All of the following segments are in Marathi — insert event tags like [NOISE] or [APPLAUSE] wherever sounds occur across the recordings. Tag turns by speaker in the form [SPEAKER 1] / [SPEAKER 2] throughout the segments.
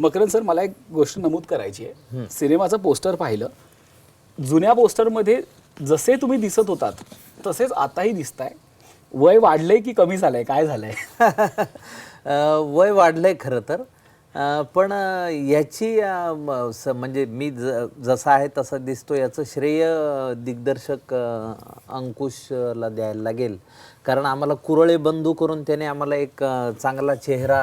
[SPEAKER 1] मकरंद सर मला एक गोष्ट नमूद करायची आहे. सिनेमाचं पोस्टर पाहिलं. जुन्या पोस्टरमध्ये जसे तुम्ही दिसत होतात तसेच आताही दिसताय. वय वाढलंय की कमी झालंय? काय झालंय? [LAUGHS]
[SPEAKER 2] वय वाढलंय खरं तर. पण याची स- म्हणजे मी ज जसा आहे तसा दिसतो याचं श्रेय दिग्दर्शक अंकुशला द्यायला लागेल. कारण आम्हाला कुरळे बंधू करून त्याने आम्हाला एक चांगला चेहरा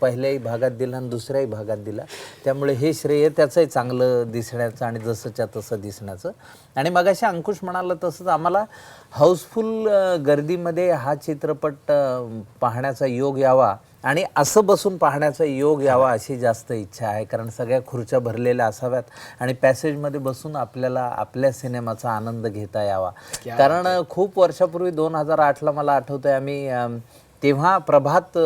[SPEAKER 2] पहिल्याही भागात दिला आणि दुसऱ्याही भागात दिला. त्यामुळे हे श्रेय त्याचंही चांगलं दिसण्याचं आणि जसंच्या तसं दिसण्याचं. आणि मगाशी अंकुश म्हणाला तसंच आम्हाला हाऊसफुल गर्दीमध्ये हा चित्रपट पाहण्याचा योग यावा. आणि असं बसून पाहण्याचा योग यावा अशी जास्त इच्छा आहे कारण सगळ्या खुर्च्या भरलेल्या असाव्यात आणि पॅसेजमध्ये बसून आपल्याला आपल्या सिनेमाचा आनंद घेता यावा. कारण खूप वर्षापूर्वी दोन हजार आठला मला आठवतं आहे आम्ही अम, तेव्हा प्रभात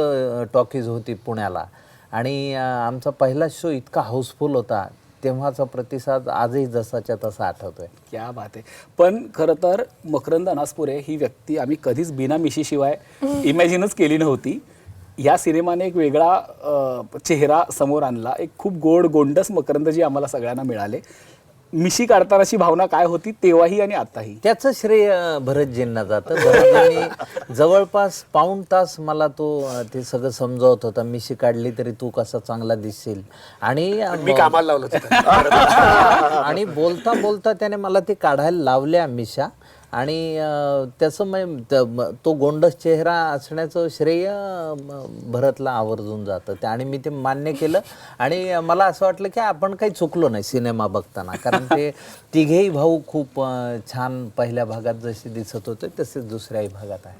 [SPEAKER 2] टॉकीज होती पुण्याला. आणि आमचा पहिला शो इतका हाऊसफुल होता तेव्हाचा प्रतिसाद आजही जसाच्या तसा आठवतोय.
[SPEAKER 1] क्या बात आहे. पण खरं तर मकरंद अनासपुरे ही व्यक्ती आम्ही कधीच बिना मिशीशिवाय [LAUGHS] इमॅजिनच केली नव्हती. या सिनेमाने एक वेगळा अ, चेहरा समोर आणला. एक खूप गोड गोंडस मकरंद जी आम्हाला सगळ्यांना मिळाले. मिशी काढतानाची भावना काय होती तेव्हाही आणि आताही
[SPEAKER 2] त्याचं श्रेय अं, भरतजींना जातं. भरतजींनी [LAUGHS] जवळपास पाऊण तास मला तो अं, ते सगळं समजावत होता. मिशी काढली तरी तू कसा चांगला दिसशील? आणि अं,
[SPEAKER 3] मी कामाला लावलं [LAUGHS]
[SPEAKER 2] आणि बोलता बोलता त्याने मला ते काढायला लावल्या मिशा. आणि त्याचं म्हणजे तो गोंडस चेहरा असण्याचं श्रेय भरतला आवर्जून जातं. ते आणि मी ते मान्य केलं. आणि मला असं वाटलं की आपण काही चुकलो नाही सिनेमा बघताना. कारण ते तिघेही भाऊ खूप छान पहिल्या भागात जसे दिसत होते तसेच दुसऱ्याही भागात आहे